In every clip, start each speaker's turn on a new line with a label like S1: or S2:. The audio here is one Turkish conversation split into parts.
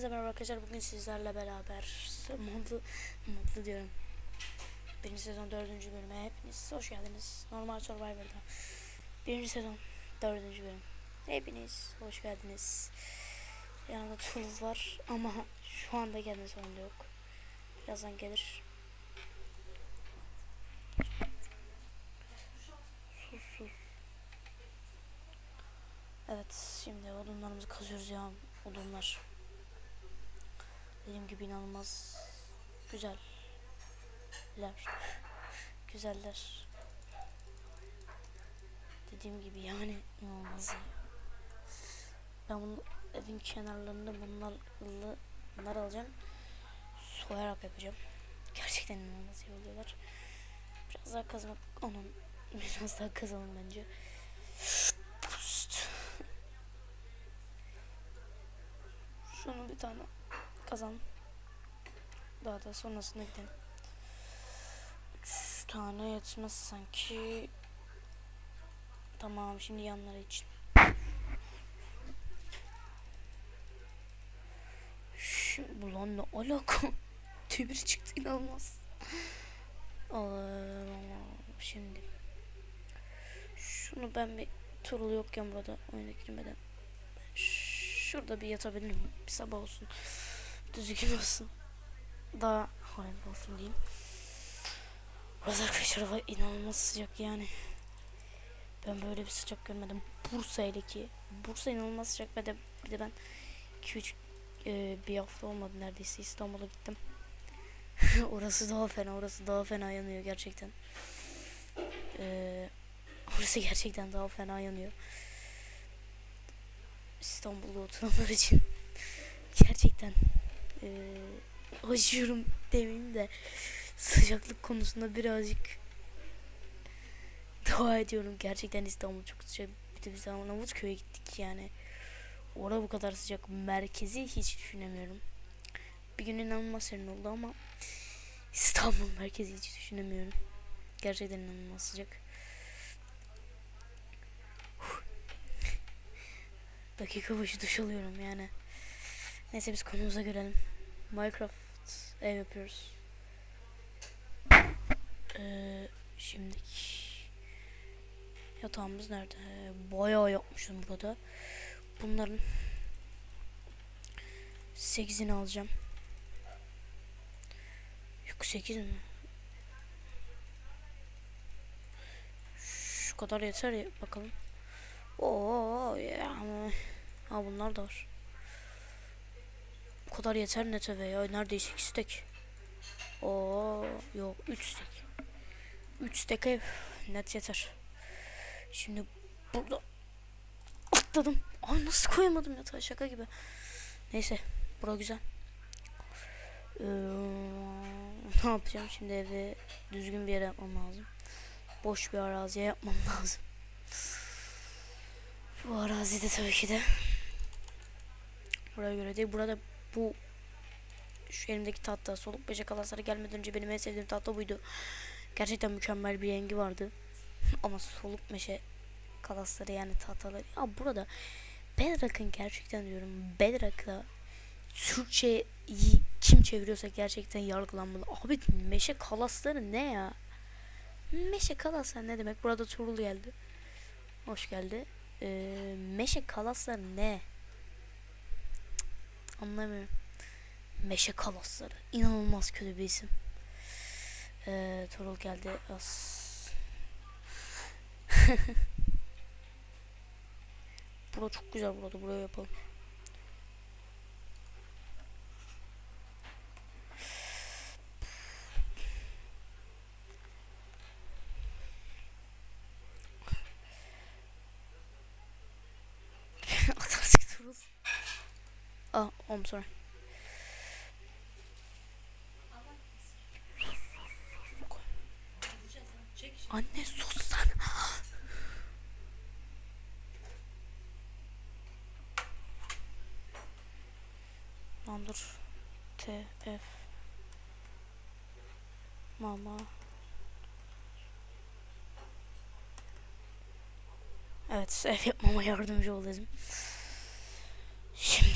S1: Hepinize merhaba arkadaşlar. Bugün sizlerle beraber mutlu, mutlu diyorum. Birinci sezon dördüncü bölüme hepiniz hoş geldiniz. Normal Survivor'da. Birinci sezon dördüncü bölüm. Hepiniz hoş geldiniz. Yanımda Tuluz var ama şu anda gelme sorunu yok. Birazdan gelir. Sus sus. Evet şimdi odunlarımızı kazıyoruz ya odunlar. Dediğim gibi inanılmaz güzeller. Güzeller. Dediğim gibi yani inanılmaz. Ben bunu evin kenarlarında bunlarla bunlar alacağım. Soyarak yapacağım. Gerçekten inanılmaz iyi oluyorlar. Biraz daha kazmak onun biraz daha kazalım bence. Şunu bir tane kazan. Daha da sonrasında gidelim. Üç tane yetmez sanki. Tamam şimdi yanları için. Şimdi ulan ne alaka? Tübür çıktı inanılmaz. Allah'ım şimdi. Şunu ben bir turul yokken burada oyuna girmeden. Şurada bir yatabilirim. Bir sabah olsun. Düzgün olsun. Daha hayırlı olsun diyeyim. Burası arkadaşlar hava inanılmaz sıcak yani. Ben böyle bir sıcak görmedim. Bursa hele ki. Bursa inanılmaz sıcak. Bir de, bir de ben 2-3 e, bir hafta olmadı neredeyse İstanbul'a gittim. orası daha fena. Orası daha fena yanıyor gerçekten. Ee, orası gerçekten daha fena yanıyor. İstanbul'da oturanlar için gerçekten e, acıyorum demeyeyim de sıcaklık konusunda birazcık dua ediyorum. Gerçekten İstanbul çok sıcak. Bir de biz Arnavutköy'e gittik yani. Orada bu kadar sıcak. Merkezi hiç düşünemiyorum. Bir gün inanılmaz serin oldu ama İstanbul merkezi hiç düşünemiyorum. Gerçekten inanılmaz sıcak. dakika başı duş alıyorum yani. Neyse biz konumuza görelim. Minecraft ev yapıyoruz. Ee, şimdi yatağımız nerede? Ee, Bayağı yapmışım burada. Bunların 8'ini alacağım. Yok 8 mi? Şu kadar yeter ya bakalım. Oo yani. Ha bunlar da var. Kadar yeter ne tabi ya. Neredeyse 2 stek. Oo yok 3 stek. 3 stek ev net yeter. Şimdi burada atladım. Ay nasıl koyamadım yatağa şaka gibi. Neyse bura güzel. Ee, ne yapacağım şimdi evi düzgün bir yere yapmam lazım. Boş bir araziye yapmam lazım. Bu arazide tabii ki de buraya göre değil. Burada bu şu elimdeki tahta soluk böcek alasları gelmeden önce benim en sevdiğim tahta buydu. Gerçekten mükemmel bir rengi vardı. Ama soluk meşe kalasları yani tahtaları. Ya burada Bedrock'ın gerçekten diyorum Bedrock'la Türkçe'yi kim çeviriyorsa gerçekten yargılanmalı. Abi meşe kalasları ne ya? Meşe kalasları ne demek? Burada Turul geldi. Hoş geldi. Ee, meşe kalasları ne? Anlamıyorum. Meşe kalasları. İnanılmaz kötü bir isim. Ee, Turul geldi. As. Bura çok güzel burada. Buraya yapalım. Atarsık Turul. I'm sorry. Anne sus lan. Lan dur. T, F. Mama. Evet ev yapmama yardımcı ol dedim. Şimdi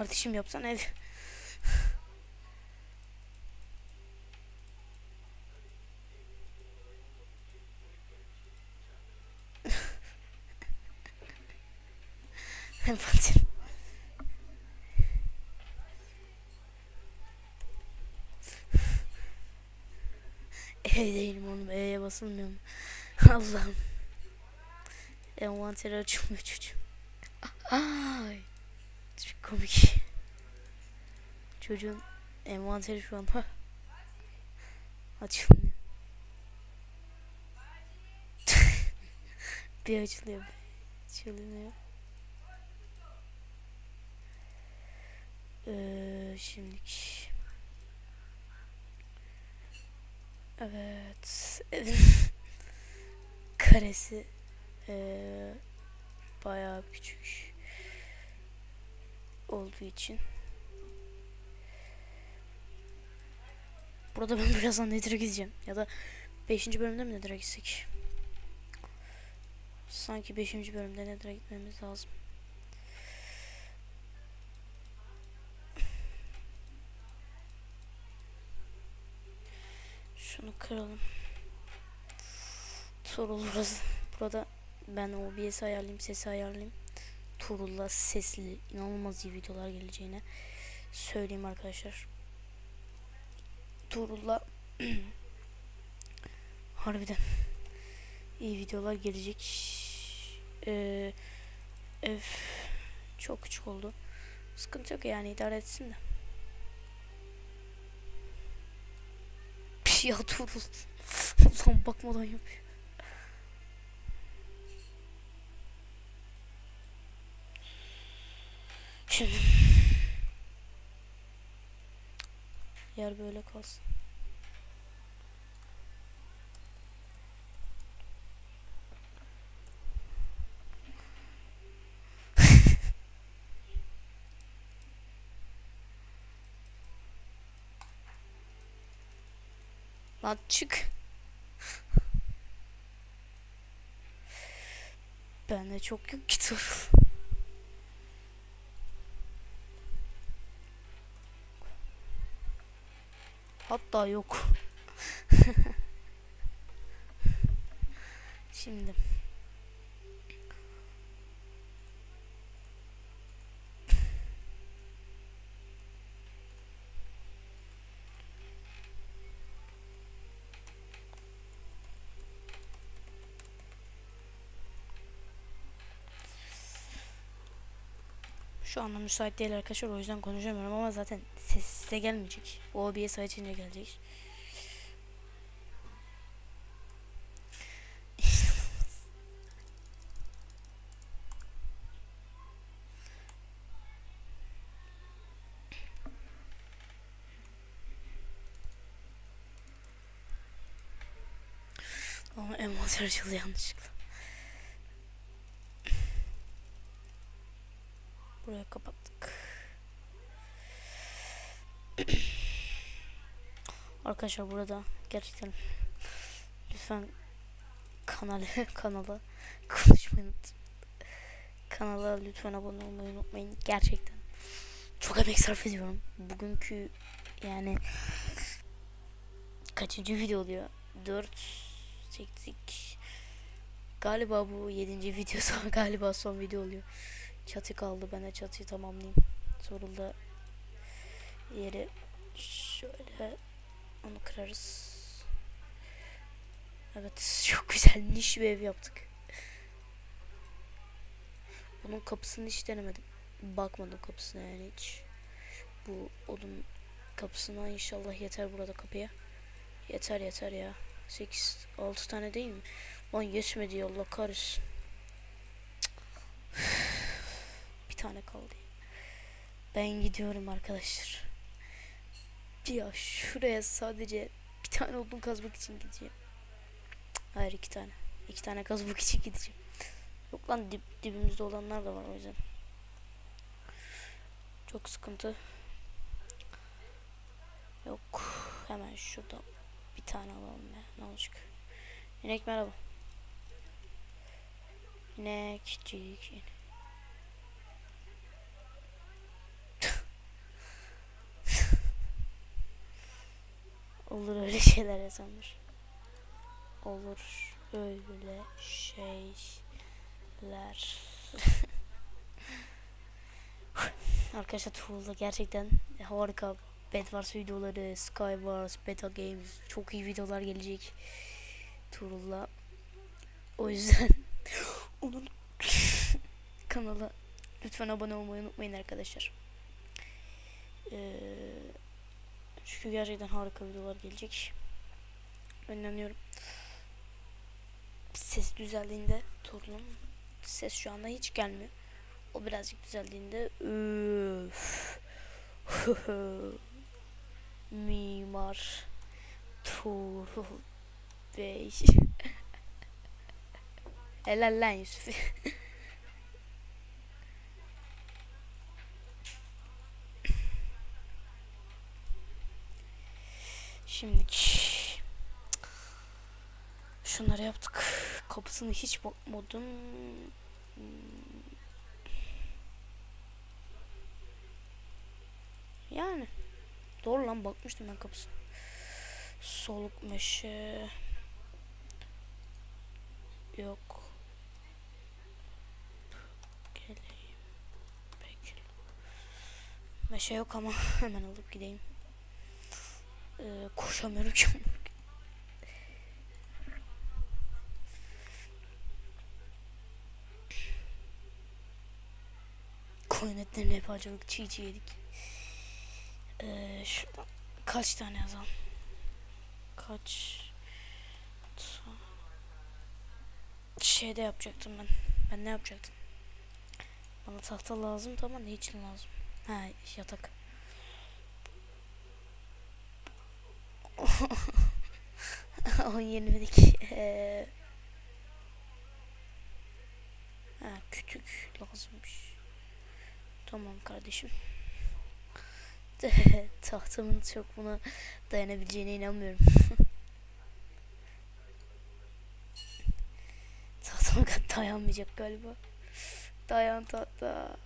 S1: Kardeşim yapsan ev. Fatih. Evdeyim oğlum E'ye basılmıyor mu? Allah'ım. Envanteri açılmıyor çocuğum. Ay. Çok komik. Çocuğun envanteri şu an. Açılmıyor. bir açılıyor bir açılmıyor. Ee, şimdiki Evet. Karesi eee bayağı küçük olduğu için. Burada ben birazdan Nether'a gideceğim. Ya da 5. bölümde mi Nether'a gitsek? Sanki 5. bölümde Nether'a gitmemiz lazım. Şunu kıralım. Tuğrul burası. Burada ben OBS ayarlayayım, sesi ayarlayayım. Tuğrul'la sesli inanılmaz iyi videolar geleceğine söyleyeyim arkadaşlar. Tuğrul'la harbiden iyi videolar gelecek. Ee, ev çok küçük oldu. Sıkıntı yok yani idare etsin de. ya Tuğrul. Ulan bakmadan yapıyor. Şimdi yer böyle kalsın. Lan çık. Bende çok yok ki Hatta yok. Şimdi. Şu anda müsait değil arkadaşlar o yüzden konuşamıyorum ama zaten ses size gelmeyecek. O OBS açınca gelecek. Ama envanter açıldı yanlışlıkla. Buraya kapattık. Arkadaşlar burada gerçekten lütfen kanalı kanala konuşmayı unutmayın. Kanala lütfen abone olmayı unutmayın. Gerçekten çok emek sarf ediyorum. Bugünkü yani kaçıncı video oluyor? 4 çektik. Galiba bu 7. video sonra galiba son video oluyor. Çatı kaldı. Ben de çatıyı tamamlayayım. Sorulda yeri şöyle onu kırarız. Evet çok güzel niş bir ev yaptık. Bunun kapısını hiç denemedim. Bakmadım kapısına yani hiç. Bu odun kapısına inşallah yeter burada kapıya. Yeter yeter ya. 8 6 tane değil mi? Lan yetmedi Allah kahretsin. Bir tane kaldı. Ben gidiyorum arkadaşlar. Ya şuraya sadece bir tane odun kazmak için gideceğim. Hayır iki tane. İki tane kazmak için gideceğim. Yok lan dip, dibimizde olanlar da var o yüzden. Çok sıkıntı. Yok. Hemen şurada bir tane alalım ya. Ne olacak? İnek merhaba. İnekcik. Olur öyle şeyler yazılmış. Olur öyle şeyler. Arkadaşlar Tuğla gerçekten harika Bedwars videoları, Skywars, Beta Games çok iyi videolar gelecek Tuğla. O yüzden onun kanala lütfen abone olmayı unutmayın arkadaşlar. Ee, çünkü gerçekten harika videolar gelecek. Önleniyorum. Ses düzeldiğinde Tuğla'nın ses şu anda hiç gelmiyor. O birazcık düzeldiğinde üf, Mimar Tuğrul Bey Helal lan Yusuf Şimdi şunları yaptık. Kapısını hiç bakmadım. Yani doğru lan bakmıştım ben kapısına. Soluk meşe yok. Geleyim. Bekle. Meşe yok ama hemen alıp gideyim. Ee, koşamıyorum ki. Koyun etlerini hep acılık çiğ çiğ yedik. Ee, şuradan kaç tane yazalım? Kaç şeyde yapacaktım ben. Ben ne yapacaktım? Bana tahta lazım tamam ne için lazım? Ha yatak. O yenildik. Ee, ha kütük lazımmış. Tamam kardeşim. Tahtamın çok buna dayanabileceğine inanmıyorum. Tahtama dayanmayacak galiba. Dayan tahta.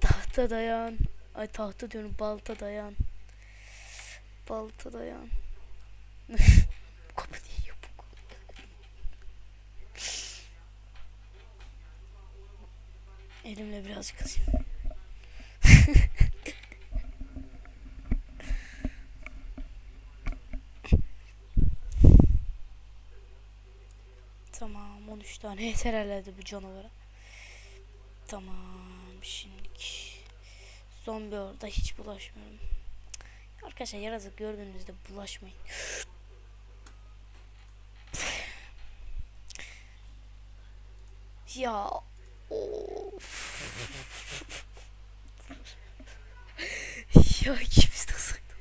S1: Tahta dayan. Ay tahta diyorum balta dayan. Balta dayan. Kapı niye yapık? Elimle birazcık kazayım. Tamam 13 tane yeter herhalde bu canavara. Tamam şimdi zombi orada hiç bulaşmıyorum. Arkadaşlar yaratık gördüğünüzde bulaşmayın. ya of. ya ikimiz de saklı.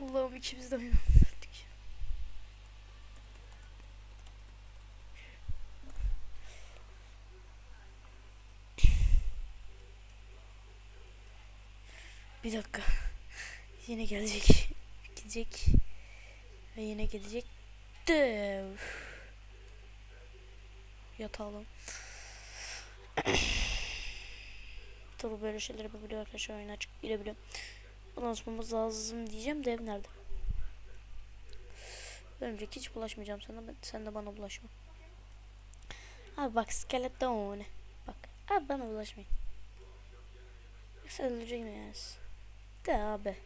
S1: Allah'ım ikimiz de oynamadık. Bir dakika. Yine gelecek. Gidecek. Ve yine gelecek. Dev. Yatalım. Tabi böyle şeyler yapabiliyor arkadaşlar oyuna açık girebiliyor. Bunu açmamız lazım diyeceğim de nerede? Örümcek hiç bulaşmayacağım sana. Sen de bana bulaşma. Abi bak skeleton. Bak. Abi bana bulaşmayın. Yoksa öldüreceğim yani. De abi.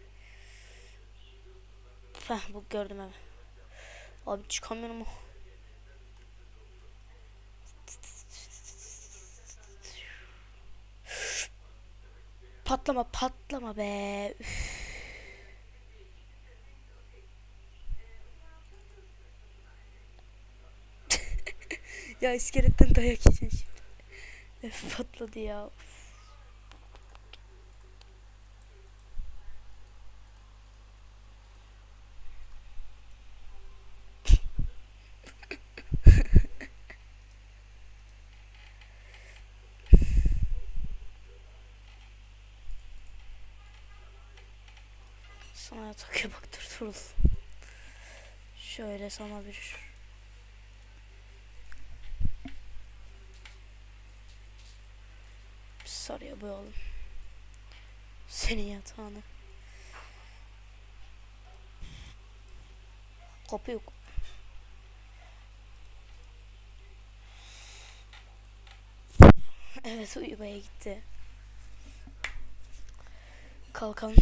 S1: Heh bu gördüm abi. Abi çıkamıyorum. Patlama patlama be. Üf. ya iskeletten dayak yiyeceksin şimdi. Patladı ya. Üf. Sana yatak yapak dur durul. Şöyle sana bir Şuraya boyayalım. Senin yatağını. Kapı yok. Evet uyumaya gitti. Kalkalım.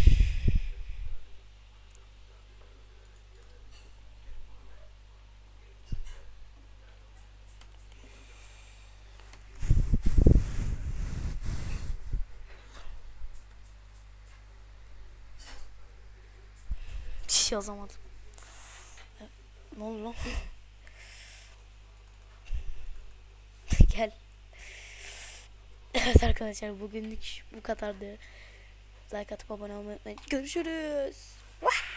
S1: Hiç yazamadım. E, Ne oldu lan? Gel. Evet arkadaşlar bugünlük bu kadardı. Like atıp abone olmayı unutmayın. Görüşürüz. Vah!